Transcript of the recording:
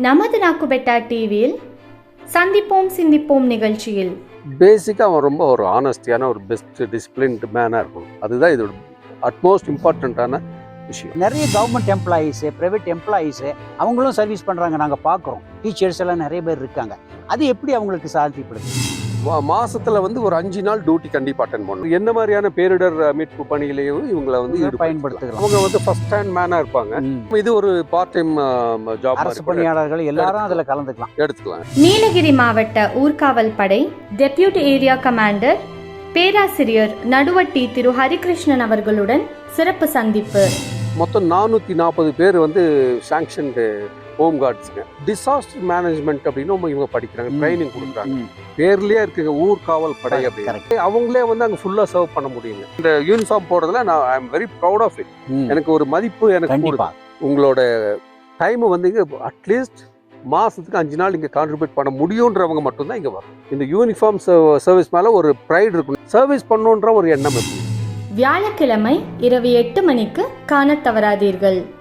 நமது நாக்குபெட்டா டிவியில் சந்திப்போம் சிந்திப்போம் நிகழ்ச்சியில். பேசிக்காக அவன் ரொம்ப ஒரு ஆனஸ்டியான ஒரு பெஸ்ட் டிசிப்ளின்டு மேனாக இருக்கும் அதுதான் இதோட அட்மோஸ்ட் இம்பார்ட்டண்ட்டான விஷயம். நிறைய கவர்மெண்ட் எம்ப்ளாயீஸு ப்ரைவேட் எம்ப்ளாயீஸு அவங்களும் சர்வீஸ் பண்ணுறாங்க நாங்கள் பார்க்குறோம். டீச்சர்ஸ் எல்லாம் நிறைய பேர் இருக்காங்க. அது எப்படி அவங்களுக்கு சாத்தியப்படுது? மா- மாசத்துல வந்து ஒரு அஞ்சு நாள் டியூட்டி கண்டிப்பாக அட்டன் பண்ணணும். என்ன மாதிரியான பேரிடர் மீட்பு பணியிலையும் இவங்களை வந்து. பயன்படுத்துகிறோம் அவங்க வந்து ஃபர்ஸ்ட் ஹேண்ட் மேனாக இருப்பாங்க. இது ஒரு பார்ட் டைம் ஜாப் அரசு பணியாளர்கள் எல்லாரும் அதில் கலந்துக்கலாம். எடுத்துக்கலாம். நீலகிரி மாவட்ட ஊர்காவல் படை டெப்யூட்டி ஏரியா கமாண்டர் பேராசிரியர் நடுவட்டி திரு ஹரிகிருஷ்ணன் அவர்களுடன் சிறப்பு சந்திப்பு. மொத்தம் நானூற்றி நாற்பது பேர் வந்து சாங்ஷன்டு ஹோம் கார்ட்ஸுங்க டிசாஸ்டர் மேனேஜ்மெண்ட் அப்படின்னு இவங்க படிக்கிறாங்க. ட்ரைனிங் கொடுக்குறாங்க. பேர்லயே இருக்குங்க ஊர் காவல் படை அப்படின்னு அவங்களே வந்து அங்கே ஃபுல்லாக சர்வ் பண்ண முடியுங்க இந்த யூனிஃபார்ம் போடுறதுல நான் I am very proud of it. எனக்கு ஒரு மதிப்பு எனக்கு. உங்களோட டைம் வந்து அட்லீஸ்ட் மாசத்துக்கு அஞ்சு நாள் இங்கே கான்ட்ரிபியூட் பண்ண முடியுன்றவங்க மட்டும்தான் இங்கே வரும் இந்த யூனிஃபார்ம் சர்வீஸ் மேலே ஒரு ப்ரைடு இருக்கும் சர்வீஸ் பண்ணுன்ற ஒரு எண்ணம் இருக்கு வியாழக்கிழமை இரவு எட்டு மணிக்கு காணத் தவறாதீர்கள்.